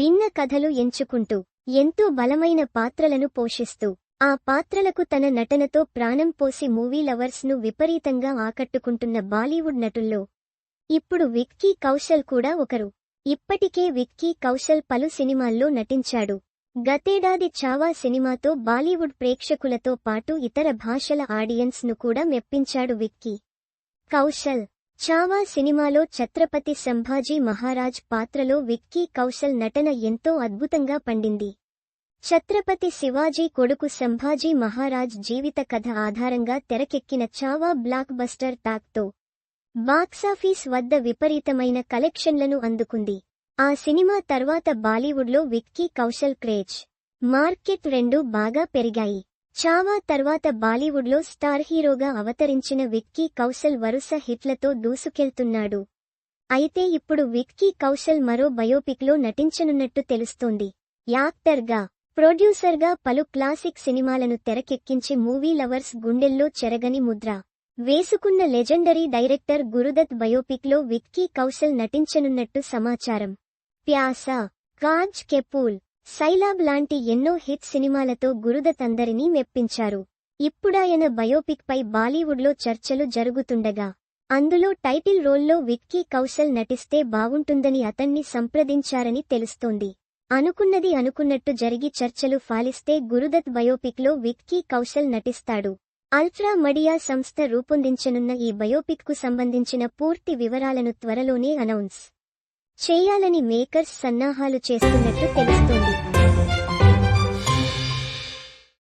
భిన్న కథలు ఎంచుకుంటూ ఎంతో బలమైన పాత్రలను పోషిస్తూ ఆ పాత్రలకు తన నటనతో ప్రాణం పోసి మూవీ లవర్స్ను విపరీతంగా ఆకట్టుకుంటున్న బాలీవుడ్ నటుల్లో. ఇప్పుడు విక్కీ కౌశల్ కూడా ఒకరు. ఇప్పటికే విక్కీ కౌశల్ పలు సినిమాల్లో నటించాడు. గతేడాది చావా సినిమాతో బాలీవుడ్ ప్రేక్షకులతో పాటు ఇతర భాషల ఆడియన్స్ను కూడా మెప్పించాడు విక్కీ కౌశల్. చావా సినిమాలో ఛత్రపతి సంభాజీ మహారాజ్ పాత్రలో విక్కీ కౌశల్ నటన ఎంతో అద్భుతంగా పండింది. ఛత్రపతి శివాజీ కొడుకు సంభాజీ మహారాజ్ జీవిత కథ ఆధారంగా తెరకెక్కిన చావా బ్లాక్ బస్టర్ టాక్తో బాక్సాఫీస్ వద్ద విపరీతమైన కలెక్షన్లను అందుకుంది. ఆ సినిమా తర్వాత బాలీవుడ్లో విక్కీ కౌశల్ క్రేజ్ మార్కెట్ రెండు బాగా పెరిగాయి. చావా తర్వాత బాలీవుడ్లో స్టార్ హీరోగా అవతరించిన విక్కీ కౌశల్ వరుస హిట్లతో దూసుకెళ్తున్నాడు. అయితే ఇప్పుడు విక్కీ కౌశల్ మరో బయోపిక్లో నటించనున్నట్టు తెలుస్తోంది. యాక్టర్గా ప్రొడ్యూసర్గా పలు క్లాసిక్ సినిమాలను తెరకెక్కించి మూవీ లవర్స్ గుండెల్లో చెరగని ముద్ర. వేసుకున్న లెజెండరీ డైరెక్టర్ గురుదత్ బయోపిక్లో విక్కీ కౌశల్ నటించనున్నట్టు సమాచారం. ప్యాసా కాజ్ కెపూల్ సైలాబ్ లాంటి ఎన్నో హిట్ సినిమాలతో గురుదత్ అందరినీ మెప్పించారు. ఇప్పుడాయన బయోపిక్ పై బాలీవుడ్లో చర్చలు జరుగుతుండగా అందులో టైటిల్ రోల్లో విక్కీ కౌశల్ నటిస్తే బావుంటుందని అతన్ని సంప్రదించారని తెలుస్తోంది. అనుకున్నది అనుకున్నట్టు జరిగి చర్చలు ఫాలిస్తే గురుదత్ బయోపిక్లో విక్కీ కౌశల్ నటిస్తాడు. అల్ట్రా మడియా సంస్థ రూపొందించనున్న ఈ బయోపిక్కు సంబంధించిన పూర్తి వివరాలను త్వరలోనే అనౌన్స్ చేయాలని మేకర్స్ సన్నాహాలు చేస్తున్నట్టు తెలుస్తోంది.